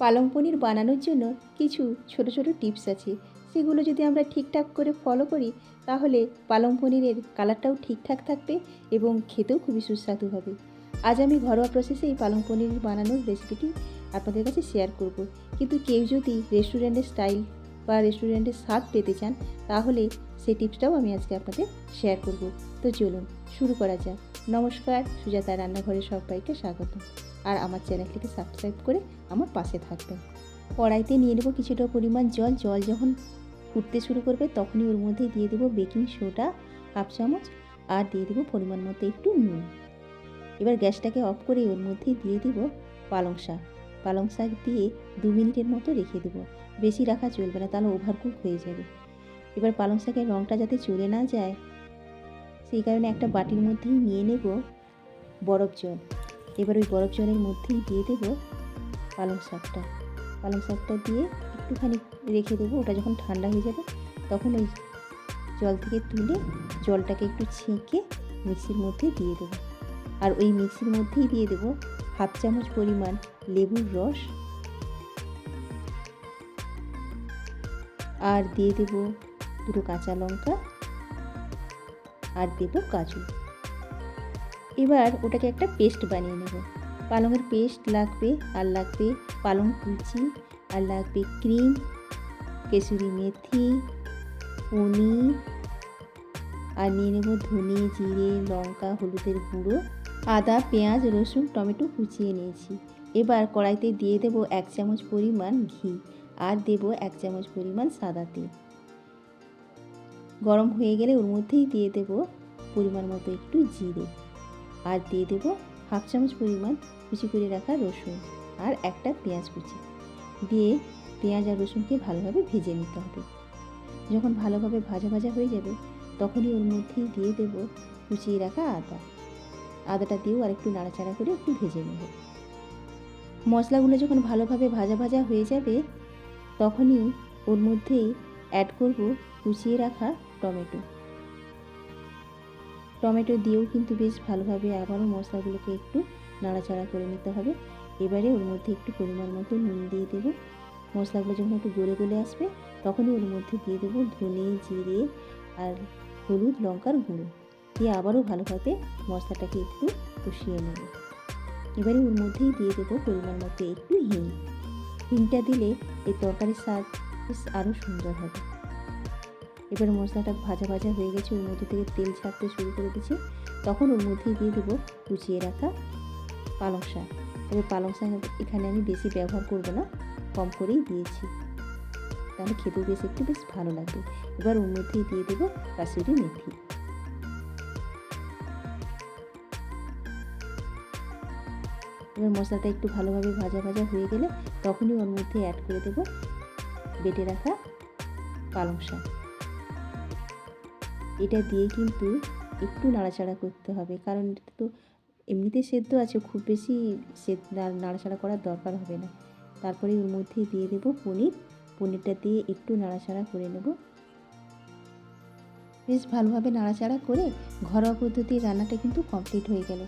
পালং পনির বানানোর জন্য কিছু ছোট ছোট টিপস আছে। সেগুলো যদি আমরা ঠিকঠাক করে ফলো করি, তাহলে পালং পনিরের কালারটাও ঠিকঠাক থাকবে এবং খেতেও খুবই সুস্বাদু হবে। আজ আমি ঘরোয়া প্রসেসে এই পালং পনির বানানোর রেসিপিটি আপনাদের কাছে শেয়ার করব। কিন্তু কেউ যদি রেস্টুরেন্টের স্টাইল বা রেস্টুরেন্টের স্বাদ পেতে চান, তাহলে সেই টিপসটাও আমি আজকে আপনাদের শেয়ার করব। তো চলুন, শুরু করা যাক। নমস্কার সুজাতা রান্নাঘরে সবাইকে স্বাগত। আর আমার চ্যানেলটিকে সাবস্ক্রাইব করে আমার পাশে থাকবেন। কড়াইতে নিয়ে নেব কিছুটা পরিমাণ জল। জল যখন ফুটতে শুরু করবে, তখনই ওর মধ্যে দিয়ে দেবো বেকিং সোডা হাফ চামচ আর দিয়ে দেবো পরিমাণ মতো একটু নুন। এবার গ্যাসটাকে অফ করে ওর মধ্যে দিয়ে দিব পালং শাক। পালং শাক দিয়ে দু মিনিটের মতো রেখে দেবো। বেশি রাখা চলবে না, তাহলে ওভারকুক হয়ে যাবে। এবার পালং শাকের রঙটা যাতে চলে না যায় সেই কারণে একটা বাটির মধ্যেই নিয়ে নেব বরফ জল। এবার ওই বরফ জলের মধ্যেই দিয়ে দেবো পালং শাকটা। পালং শাকটা দিয়ে একটুখানি রেখে দেবো, ওটা যখন ঠান্ডা হয়ে যাবে তখন ওই জল থেকে তুলে জলটাকে একটু ছেঁকে মিক্সির মধ্যে দিয়ে দেবো। আর ওই মিক্সির মধ্যেই দিয়ে দেবো হাফ চামচ পরিমাণ লেবুর রস। আর দিয়ে দেবো দুটো কাঁচা লঙ্কা। আর দেবো কাজু। এবার ওটাকে একটা পেস্ট বানিয়ে নেব। পালংয়ের পেস্ট লাগবে, আর লাগবে পালং কুচি, আর লাগবে ক্রিম কেসুরি মেথি, পনির, আর নিয়ে নেব ধনে, জিরে, লঙ্কা, হলুদের গুঁড়ো, আদা, পেঁয়াজ, রসুন, টমেটো কুচিয়ে নিয়েছি। এবার কড়াইতে দিয়ে দেব এক চামচ পরিমাণ ঘি, আর দেব এক চামচ পরিমাণ সাদা তেল। গরম হয়ে গেলে ওর মধ্যেই দিয়ে দেব পরিমাণ মতো একটু জিরে। আর দিয়ে দেব হাফ চামচ পরিমাণ কুচি করে রাখা রসুন আর একটা পেঁয়াজ কুচি। দিয়ে পেঁয়াজ আর রসুনকে ভালোভাবে ভেজে নিতে হবে। যখন ভালোভাবে ভাজা ভাজা হয়ে যাবে, তখনই ওর মধ্যেই দিয়ে দেব কুচিয়ে রাখা আদা। আদাটা দিয়েও আর একটু নাড়াচাড়া করে একটু ভেজে নেব। মশলাগুলো যখন ভালোভাবে ভাজা ভাজা হয়ে যাবে, তখনই ওর মধ্যেই অ্যাড করব কুচিয়ে রাখা টমেটো। টমেটো দিয়েও কিন্তু বেশ ভালোভাবে আবারও মশলাগুলোকে একটু নাড়াচাড়া করে নিতে হবে। এবারে ওর মধ্যে একটু পরিমাণ মতো নুন দিয়ে দেব। মশলাগুলো যখন একটু গলে গলে আসবে, তখনই ওর মধ্যে দিয়ে দেবো ধনে, জিরে আর হলুদ, লঙ্কার গুঁড়ো। দিয়ে আবারও ভালোভাবে মশলাটাকে একটু কষিয়ে নেব। এবারে ওর মধ্যেই দিয়ে দেবো পরিমাণ মতো একটু হিং। হিংটা দিলে এই তরকারির স্বাদ আরও সুন্দর হবে। এবার মশলাটা ভাজা ভাজা হয়ে গেছে, ওর মধ্যে থেকে তেল ছাড়তে শুরু করে দিয়েছি তখন ওর মধ্যেই দিয়ে দেবো কুচিয়ে রাখা পালং শাক। তবে পালং শাক এখানে আমি বেশি ব্যবহার করব না, কম করেই দিয়েছি। তাহলে খেতেও বেশ একটু বেশ ভালো লাগবে। এবার ওর মধ্যেই দিয়ে দেবো কাসুরি মেথি। এবার মশলাটা একটু ভালোভাবে ভাজা ভাজা হয়ে গেলে তখনই ওর মধ্যে অ্যাড করে দেবো বেটে রাখা পালং শাক। এটা দিয়ে কিন্তু একটু নাড়াচাড়া করতে হবে। কারণ এটা তো এমনিতে সেদ্ধ আছে, খুব বেশি সেদ্ধ নাড়াচাড়া করার দরকার হবে না। তারপরে ওর মধ্যে দিয়ে দেবো পনির। পনিরটা দিয়ে একটু নাড়াচাড়া করে নেব। বেশ ভালোভাবে নাড়াচাড়া করে ঘরোয়া পদ্ধতির রান্নাটা কিন্তু কমপ্লিট হয়ে গেল।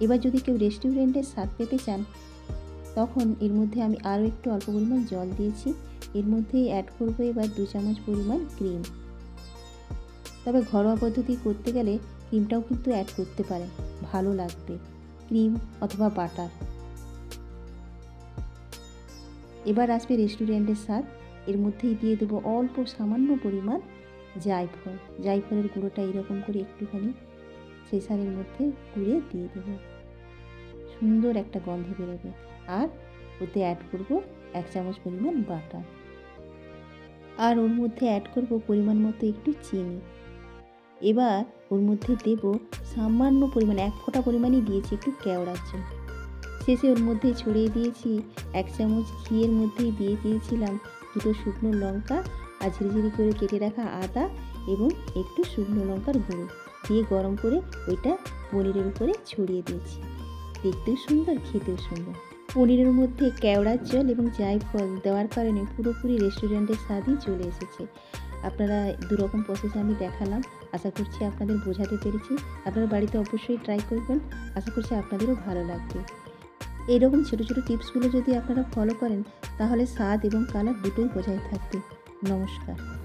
এবার যদি কেউ রেস্টুরেন্টের স্বাদ পেতে চান, তখন এর মধ্যে আমি আরও একটু অল্প পরিমাণ জল দিয়েছি। এর মধ্যেই অ্যাড করব এবার দু চামচ পরিমাণ ক্রিম তবে ঘরোয়া পদ্ধতি করতে গেলে ক্রিমটাও কিন্তু অ্যাড করতে পারেন ভালো লাগবে। ক্রিম অথবা বাটার। এবার আসবে রেস্টুরেন্টের স্বাদ। এর মধ্যেই দিয়ে দেবো অল্প সামান্য পরিমাণ জায়ফল। জায়ফলের গুঁড়োটা এরকম করে একটুখানি সেই সারের মধ্যে গুঁড়ে দিয়ে দেবো। সুন্দর একটা গন্ধ বেরোবে। আর ওতে অ্যাড করব এক চামচ পরিমাণ বাটার। আর ওর মধ্যে অ্যাড করব পরিমাণ মতো একটু চিনি। এবার ওর মধ্যে দেব সামান্য পরিমাণে, এক ফোঁটা পরিমাণই দিয়েছি একটু কেওড়ার জন্য। শেষে ওর মধ্যে ছড়িয়ে দিয়েছি এক চামচ ঘিয়ের মধ্যেই দিয়ে দিয়েছিলাম দুটো শুকনো লঙ্কা, আর ঝিরিঝিরি করে কেটে রাখা আদা এবং একটু শুকনো লঙ্কার গুঁড়ো দিয়ে গরম করে ওইটা পনিরের উপরে ছড়িয়ে দিয়েছি। দেখতেও সুন্দর, খেতেও সুন্দর। পনিরের মধ্যে কেওড়ার জল এবং জায়ফল দেওয়ার কারণে পুরোপুরি রেস্টুরেন্টের স্বাদই চলে এসেছে। আপনারা দুরকম প্রসেসে আমি দেখালাম। আশা করছি আপনাদের বোঝাতে পেরেছি। আপনারা বাড়িতে অবশ্যই ট্রাই করবেন। আশা করছি আপনাদেরও ভালো লাগবে। এরকম ছোটো ছোটো টিপসগুলো যদি আপনারা ফলো করেন, তাহলে স্বাদ এবং কালার দুটোই বজায় থাকবে। নমস্কার।